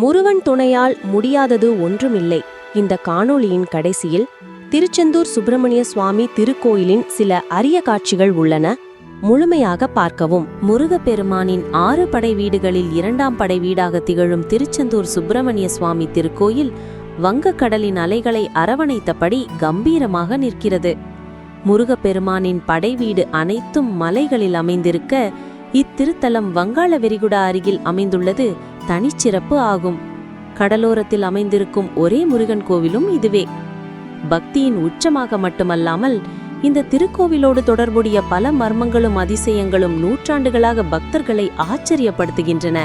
முருகன் துணையால் முடியாதது ஒன்றுமில்லை. இந்த காணொளியின் கடைசியில் திருச்செந்தூர் சுப்பிரமணிய சுவாமி திருக்கோயிலின் சில அரிய காட்சிகள் உள்ளன. முழுமையாக பார்க்கவும். முருகப்பெருமானின் ஆறு படை வீடுகளில் இரண்டாம் படை வீடாக திகழும் திருச்செந்தூர் சுப்பிரமணிய சுவாமி திருக்கோயில் வங்கக்கடலின் அலைகளை அரவணைத்தபடி கம்பீரமாக நிற்கிறது. முருகப்பெருமானின் படை வீடு அனைத்தும் மலைகளில் அமைந்திருக்க இத்திருத்தலம் வங்காள விரிகுடா அருகில் அமைந்துள்ளது. தனிச்சிறப்பு ஆகும். கடலோரத்தில் அமைந்திருக்கும் ஒரே முருகன் கோவிலும் இதுவே. பக்தியின் உச்சமாக மட்டுமல்லாமல் இந்த திருக்கோவிலோடு தொடர்புடைய பல மர்மங்களும் அதிசயங்களும் நூற்றாண்டுகளாக பக்தர்களை ஆச்சரியப்படுத்துகின்றன.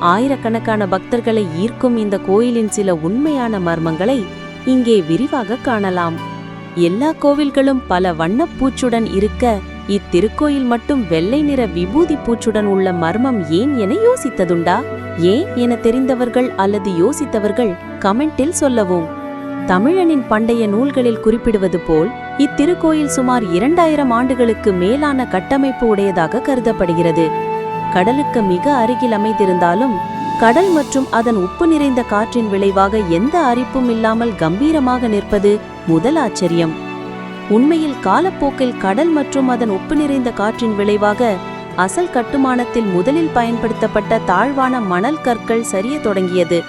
ஆயிரக்கணக்கான பக்தர்களை ஈர்க்கும் இந்த கோயிலின் சில உண்மையான மர்மங்களை இங்கே விரிவாக காணலாம். எல்லா கோவில்களும் பல வண்ணப்பூச்சுடன் இருக்க இத்திருக்கோயில் மட்டும் வெள்ளை நிற விபூதி பூச்சுடன் உள்ள மர்மம் ஏன் என யோசித்ததுண்டா? ஏன் என தெரிந்தவர்கள் அல்லது யோசித்தவர்கள் கமெண்டில் சொல்லவும். தமிழனின் பண்டைய நூல்களில் குறிப்பிடுவது போல் இத்திருக்கோயில் சுமார் இரண்டாயிரம் ஆண்டுகளுக்கு மேலான கட்டமைப்பு உடையதாக கருதப்படுகிறது. கடலுக்கு மிக அருகில் அமைந்திருந்தாலும் கடல் மற்றும் அதன் உப்பு நிறைந்த காற்றின் விளைவாக எந்த அரிப்பும் இல்லாமல் கம்பீரமாக நிற்பது முதல் ஆச்சரியம். உண்மையில் காலப்போக்கில் கடல் மற்றும் அதன் உப்பு நிறைந்த காற்றின் விளைவாக அசல் கட்டுமானத்தில் முதலில் பயன்படுத்தப்பட்ட தாழ்வான மணல் கற்கள் சரிய தொடங்கியது.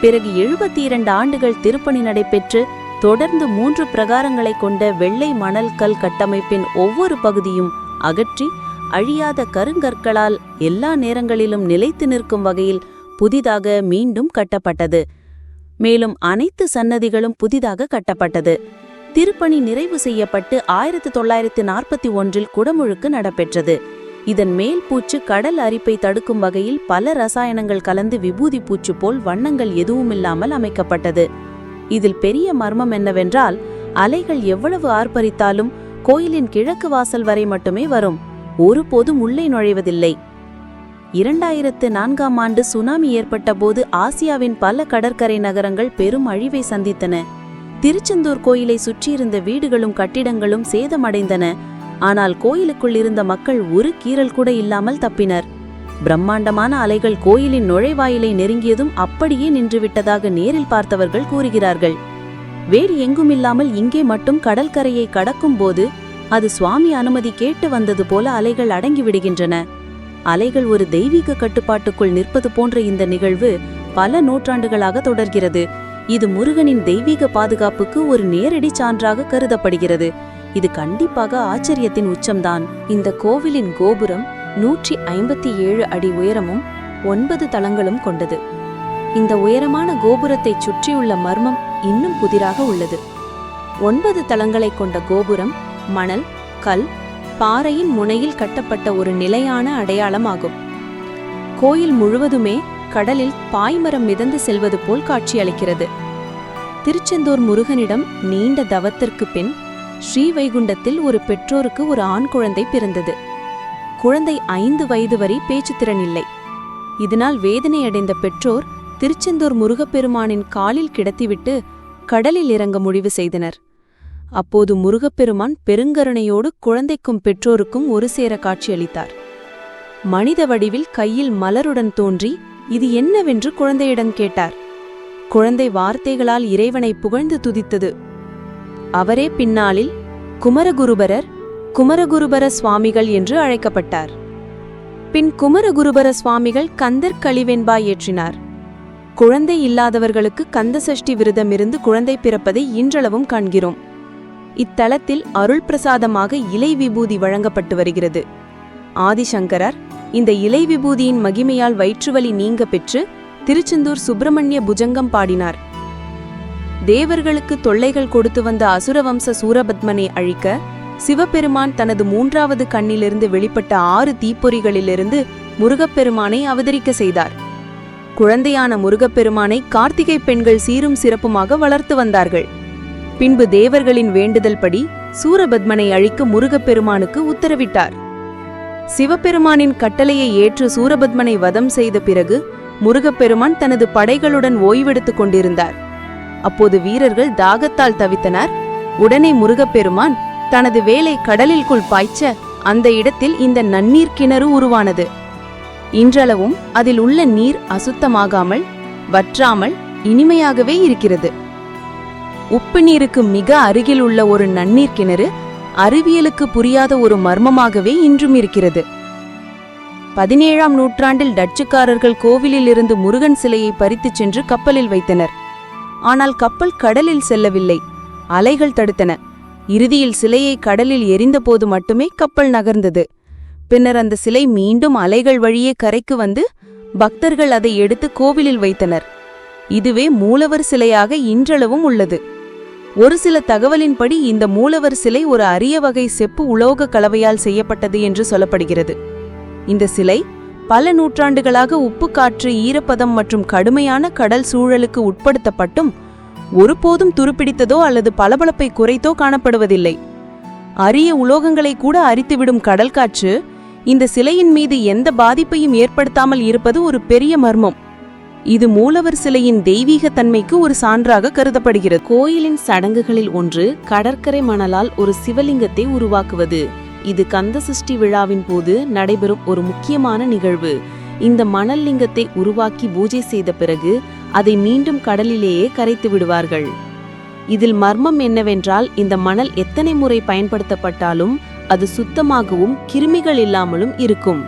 பிறகு எழுபத்தி இரண்டு ஆண்டுகள் திருப்பணி நடைபெற்று தொடர்ந்து மூன்று பிரகாரங்களை கொண்ட வெள்ளை மணல் கல் கட்டமைப்பின் ஒவ்வொரு பகுதியும் அகற்றி அழியாத கருங்கற்களால் எல்லா நேரங்களிலும் நிலைத்து நிற்கும் வகையில் புதிதாக மீண்டும் கட்டப்பட்டது. மேலும் அனைத்து சன்னதிகளும் புதிதாக கட்டப்பட்டது. திருப்பணி நிறைவு செய்யப்பட்டு ஆயிரத்து தொள்ளாயிரத்து நாற்பத்தி ஒன்றில் குடமுழுக்கு நடைபெற்றது. இதன் மேல் பூச்சு கடல் அரிப்பை தடுக்கும் வகையில் பல ரசாயனங்கள் கலந்து விபூதி பூச்சு போல் வண்ணங்கள் எதுவுமில்லாமல் அமைக்கப்பட்டது. இதில் பெரிய மர்மம் என்னவென்றால் அலைகள் எவ்வளவு ஆர்ப்பரித்தாலும் கோயிலின் கிழக்கு வாசல் வரை மட்டுமே வரும். ஒருபோதும் உள்ளே நுழைவதில்லை. இரண்டாயிரத்து நான்காம் ஆண்டு சுனாமி ஏற்பட்டபோது ஆசியாவின் பல கடற்கரை நகரங்கள் பெரும் அழிவை சந்தித்தன. திருச்செந்தூர் கோயிலை சுற்றியிருந்த வீடுகளும் கட்டிடங்களும் சேதமடைந்தன. ஆனால் கோயிலுக்குள் இருந்த மக்கள் ஒரு கீறல் கூட இல்லாமல் தப்பினர். பிரம்மாண்டமான அலைகள் கோயிலின் நுழைவாயிலை நெருங்கியதும் அப்படியே நின்றுவிட்டதாக நேரில் பார்த்தவர்கள் கூறுகிறார்கள். வேறு எங்குமில்லாமல் இங்கே மட்டும் கடற்கரையை கடக்கும் போது அது சுவாமி அனுமதி கேட்டு வந்தது போல அலைகள் அடங்கி விடுகின்றன அலைகள் ஒரு தெய்வீக கட்டுப்பாட்டுக்குள் நிற்பது போன்ற இந்த நிகழ்வு பல நூற்றாண்டுகளாக தொடர்கிறது. இது முருகனின் தெய்வீக பாதுகாப்புக்கு ஒரு நேரடி சான்றாக கருதப்படுகிறது. இது கண்டிப்பாக ஆச்சரியத்தின் உச்சம்தான். இந்த கோவிலின் கோபுரம் நூற்றி ஐம்பத்தி ஏழு அடி உயரமும் ஒன்பது தளங்களும் கொண்டது. இந்த உயரமான கோபுரத்தைச் சுற்றியுள்ள மர்மம் இன்னும் புதிராக உள்ளது. ஒன்பது தளங்களை கொண்ட கோபுரம் மணல் கல் பாறையின் முனையில் கட்டப்பட்ட ஒரு நிலையான அடையாளமாகும். கோயில் முழுவதுமே கடலில் பாய்மரம் மிதந்து செல்வது போல் காட்சியளிக்கிறது. திருச்செந்தூர் முருகனிடம் நீண்ட தவத்திற்கு பின் ஸ்ரீவைகுண்டத்தில் ஒரு பெற்றோருக்கு ஒரு ஆண் குழந்தை பிறந்தது. குழந்தை ஐந்து வயது வரை பேச்சுத்திறன் இல்லை. இதனால் வேதனையடைந்த பெற்றோர் திருச்செந்தூர் முருகப்பெருமானின் காலில் கிடத்திவிட்டு கடலில் இறங்க முடிவு செய்தனர். அப்போது முருகப்பெருமான் பெருங்கருணையோடு குழந்தைக்கும் பெற்றோருக்கும் ஒரு சேர காட்சியளித்தார் மனித வடிவில் கையில் மலருடன் தோன்றி இது என்னவென்று குழந்தையிடம் கேட்டார். குழந்தை வார்த்தைகளால் இறைவனை புகழ்ந்து துதித்தது. அவரே பின்னாளில் குமரகுருபரர் குமரகுருபர சுவாமிகள் என்று அழைக்கப்பட்டார். பின் குமரகுருபர சுவாமிகள் கந்தர் கழிவெண்பா ஏற்றினார். குழந்தை இல்லாதவர்களுக்கு கந்தசஷ்டி விரதமிருந்து குழந்தை பிறப்பதை இன்றளவும் காண்கிறோம். இத்தலத்தில் அருள் பிரசாதமாக இலை விபூதி வழங்கப்பட்டு வருகிறது. ஆதிசங்கரர் இந்த இலை விபூதியின் மகிமையால் வயிற்றுவலி நீங்க பெற்று திருச்செந்தூர் சுப்பிரமணிய புஜங்கம் பாடினார். தேவர்களுக்கு தொல்லைகள் கொடுத்து வந்த அசுரவம்ச சூரபத்மனை அழிக்க சிவபெருமான் தனது மூன்றாவது கண்ணிலிருந்து வெளிப்பட்ட ஆறு தீப்பொறிகளிலிருந்து முருகப்பெருமானை அவதரிக்க செய்தார். குழந்தையான முருகப்பெருமானை கார்த்திகை பெண்கள் சீரும் சிறப்புமாக வளர்த்து வந்தார்கள். பின்பு தேவர்களின் வேண்டுதல் படி சூரபத்மனை அழிக்க முருகப்பெருமானுக்கு உத்தரவிட்டார். சிவபெருமானின் கட்டளையை ஏற்று சூரபத்மனை வதம் செய்த பிறகு முருகப்பெருமான் தனது படைகளுடன் ஓய்வெடுத்துக் கொண்டிருந்தார். அப்போது வீரர்கள் தாகத்தால் தவித்தனர். உடனே முருகப்பெருமான் தனது வேலை கடலிற்குள் பாய்ச்ச அந்த இடத்தில் இந்த நன்னீர் கிணறு உருவானது. இன்றளவும் அதில் உள்ள நீர் அசுத்தமாகாமல் வற்றாமல் இனிமையாகவே இருக்கிறது. உப்பு நீருக்கு மிக அருகில் உள்ள ஒரு நன்னீர் கிணறு அறிவியலுக்கு புரியாத ஒரு மர்மமாகவே இன்றும் இருக்கிறது. பதினேழாம் நூற்றாண்டில் டச்சுக்காரர்கள் கோவிலில் இருந்து முருகன் சிலையை பறித்துச் சென்று கப்பலில் வைத்தனர். ஆனால் கப்பல் கடலில் செல்லவில்லை. அலைகள் தடுத்தன. இறுதியில் சிலையை கடலில் எரிந்தபோது மட்டுமே கப்பல் நகர்ந்தது. பின்னர் அந்த சிலை மீண்டும் அலைகள் வழியே கரைக்கு வந்து பக்தர்கள் அதை எடுத்து கோவிலில் வைத்தனர். இதுவே மூலவர் சிலையாக இன்றளவும் உள்ளது. ஒரு சில தகவலின்படி இந்த மூலவர் சிலை ஒரு அரிய வகை செப்பு உலோக கலவையால் செய்யப்பட்டது என்று சொல்லப்படுகிறது. இந்த சிலை பல நூற்றாண்டுகளாக உப்பு காற்று ஈரப்பதம் மற்றும் கடுமையான கடல் சூழலுக்கு உட்படுத்தப்பட்டும் ஒருபோதும் துருப்பிடித்ததோ அல்லது பளபளப்பை குறைத்தோ காணப்படுவதில்லை. அரிய உலோகங்களை கூட அரித்துவிடும் கடல் காற்று இந்த சிலையின் மீது எந்த பாதிப்பையும் ஏற்படுத்தாமல் இருப்பது ஒரு பெரிய மர்மம். இது மூலவர் சிலையின் தெய்வீக தன்மைக்கு ஒரு சான்றாக கருதப்படுகிறது. கோயிலின் சடங்குகளில் ஒன்று கடற்கரை மணலால் ஒரு சிவலிங்கத்தை உருவாக்குவது. இது கந்த சஷ்டி விழாவின் போது நடைபெறும் ஒரு முக்கியமான நிகழ்வு. இந்த மணல் லிங்கத்தை உருவாக்கி பூஜை செய்த பிறகு அதை மீண்டும் கடலிலேயே கரைத்து விடுவார்கள். இதில் மர்மம் என்னவென்றால் இந்த மணல் எத்தனை முறை பயன்படுத்தப்பட்டாலும் அது சுத்தமாகவும் கிருமிகள் இல்லாமலும் இருக்கும்.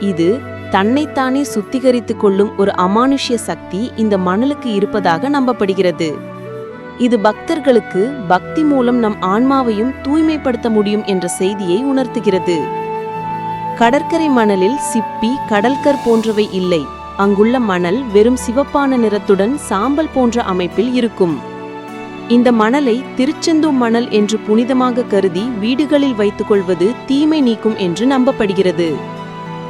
இது தன்னைத்தானே சுத்திகரித்துக் கொள்ளும் ஒரு அமானுஷ்ய சக்தி இந்த மணலுக்கு இருப்பதாக நம்பப்படுகிறது. இது பக்தர்களுக்கு பக்தி மூலம் நம் ஆன்மாவையும் தூய்மைப்படுத்த முடியும் என்ற செய்தியை உணர்த்துகிறது. கடற்கரை மணலில் சிப்பி கடல்கர் போன்றவை இல்லை. அங்குள்ள மணல் வெறும் சிவப்பான நிறத்துடன் சாம்பல் போன்ற அமைப்பில் இருக்கும். இந்த மணலை திருச்செந்தூர் மணல் என்று புனிதமாக கருதி வீடுகளில் வைத்துக் கொள்வது தீமை நீக்கும் என்று நம்பப்படுகிறது.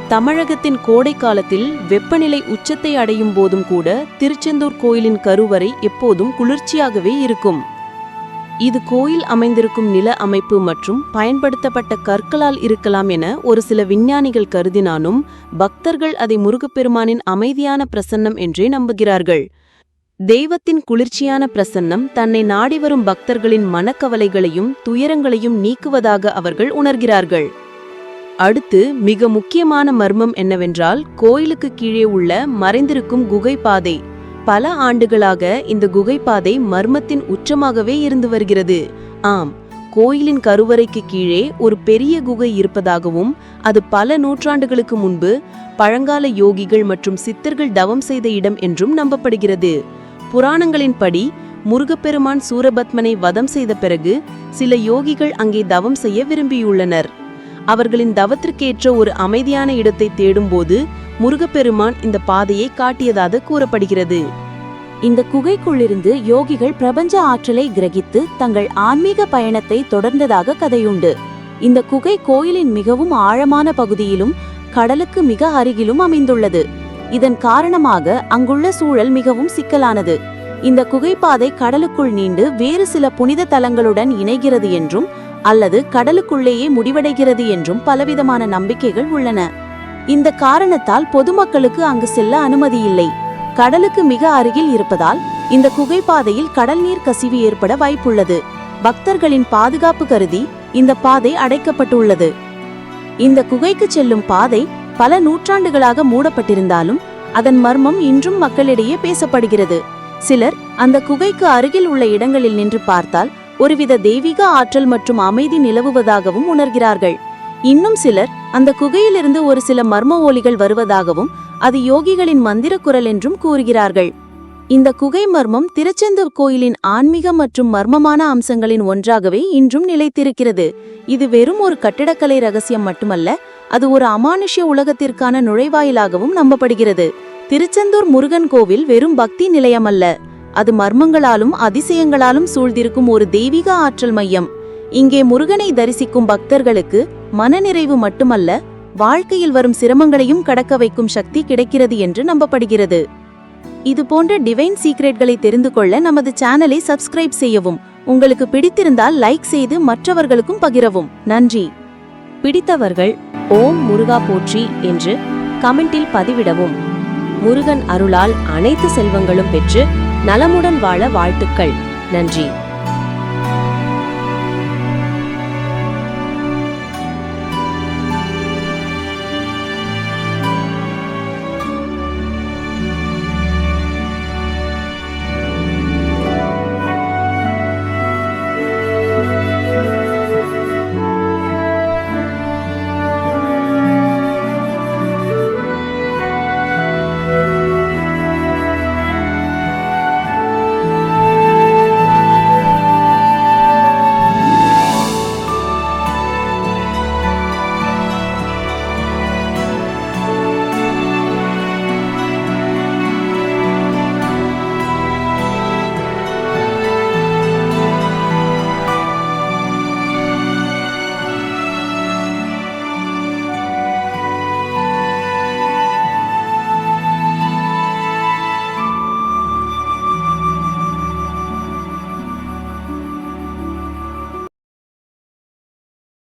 தமிழகத்தின் கோடை காலத்தில் வெப்பநிலை உச்சத்தை அடையும் போதும் கூட திருச்செந்தூர் கோயிலின் கருவறை எப்போதும் குளிர்ச்சியாகவே இருக்கும். இது கோயில் அமைந்திருக்கும் நில அமைப்பு மற்றும் பயன்படுத்தப்பட்ட கற்களால் இருக்கலாம் என ஒரு சில விஞ்ஞானிகள் கருதினாலும் பக்தர்கள் அதை முருகப்பெருமானின் அமைதியான பிரசன்னம் என்றே நம்புகிறார்கள். தெய்வத்தின் குளிர்ச்சியான பிரசன்னம் தன்னை நாடி வரும் பக்தர்களின் மனக்கவலைகளையும் துயரங்களையும் நீக்குவதாக அவர்கள் உணர்கிறார்கள். அடுத்து மிக முக்கியமான மர்மம் என்னவென்றால் கோயிலுக்கு கீழே உள்ள மறைந்திருக்கும் குகை பாதை பல ஆண்டுகளாக இந்த குகை பாதை மர்மத்தின் உச்சமாகவே இருந்து வருகிறது. ஆம் கோயிலின் கருவறைக்கு கீழே ஒரு பெரிய குகை இருப்பதாகவும் அது பல நூற்றாண்டுகளுக்கு முன்பு பழங்கால யோகிகள் மற்றும் சித்தர்கள் தவம் செய்த இடம் என்றும் நம்பப்படுகிறது. புராணங்களின்படி முருகப்பெருமான் சூரபத்மனை வதம் செய்த பிறகு சில யோகிகள் அங்கே தவம் செய்ய விரும்பியுள்ளனர். அவர்களின் தவத்திற்கேற்ற ஒரு அமைதியான இடத்தை தேடும்போது முருகப்பெருமான் இந்த பாதையை காட்டியதாக கூறப்படுகிறது. இந்த குகைக்குள்ளிருந்து யோகிகள் பிரபஞ்ச ஆற்றலை கிரகித்து தங்கள் ஆன்மீக பயணத்தை தொடர்ந்ததாக கதையுண்டு. இந்த குகை கோயிலின் மிகவும் ஆழமான பகுதியிலும் கடலுக்கு மிக அருகிலும் அமைந்துள்ளது. இதன் காரணமாக அங்குள்ள சூழல் மிகவும் சிக்கலானது. இந்த குகைப்பாதை கடலுக்குள் நீண்டு வேறு சில புனித தலங்களுடன் இணைகிறது என்றும் அல்லது கடலுக்குள்ளேயே முடிவடைகிறது என்றும் பலவிதமான நம்பிக்கைகள் உள்ளன. இந்த காரணத்தால் பொதுமக்களுக்கு அங்கு செல்ல அனுமதி இல்லை கடலுக்கு மிக அருகில் இருப்பதால் இந்த குகைப்பாதையில் கடல் நீர் கசிவு ஏற்பட வாய்ப்புள்ளது. பக்தர்களின் பாதுகாப்பு கருதி இந்த பாதை அடைக்கப்பட்டுள்ளது. இந்த குகைக்கு செல்லும் பாதை பல நூற்றாண்டுகளாக மூடப்பட்டிருந்தாலும் அதன் மர்மம் இன்றும் மக்களிடையே பேசப்படுகிறது. சிலர் அந்த குகைக்கு அருகில் உள்ள இடங்களில் நின்று பார்த்தால் ஒருவித தெய்வீக ஆற்றல் மற்றும் அமைதி நிலவுவதாகவும் உணர்கிறார்கள். இன்னும் சிலர் அந்த குகையிலிருந்து ஒரு சில மர்ம ஒலிகள் வருவதாகவும் அது யோகிகளின் மந்திர குரல் என்றும் கூறுகிறார்கள். இந்த குகை மர்மம் திருச்செந்தூர் கோயிலின் ஆன்மீக மற்றும் மர்மமான அம்சங்களின் ஒன்றாகவே இன்றும் நிலைத்திருக்கிறது. இது வெறும் ஒரு கட்டிடக்கலை ரகசியம் மட்டுமல்ல அது ஒரு அமானுஷ்ய உலகத்திற்கான நுழைவாயிலாகவும் நம்பப்படுகிறது. திருச்செந்தூர் முருகன் கோவில் வெறும் பக்தி நிலையமல்ல. அது மர்மங்களாலும் அதிசயங்களாலும் சூழ்ந்திருக்கும் ஒரு தெய்வீக ஆற்றல் மையம். இங்கே முருகனை தரிசிக்கும் பக்தர்களுக்கு மனநிறைவு மட்டுமல்ல வாழ்க்கையில் வரும் சிரமங்களையும் கடக்க வைக்கும் சக்தி கிடைக்கிறது என்று நம்பப்படுகிறது. இது போன்ற டிவைன் சீக்ரெட்களை தெரிந்து கொள்ள நமது சேனலை சப்ஸ்கிரைப் செய்யவும் உங்களுக்கு பிடித்திருந்தால் லைக் செய்து மற்றவர்களுக்கும் பகிரவும். நன்றி. பிடித்தவர்கள் ஓம் முருகா போற்றி என்று கமெண்டில் பதிவிடவும். முருகன் அருளால் அனைத்து செல்வங்களும் பெற்று நலமுடன் வாழ வாழ்த்துக்கள். நன்றி.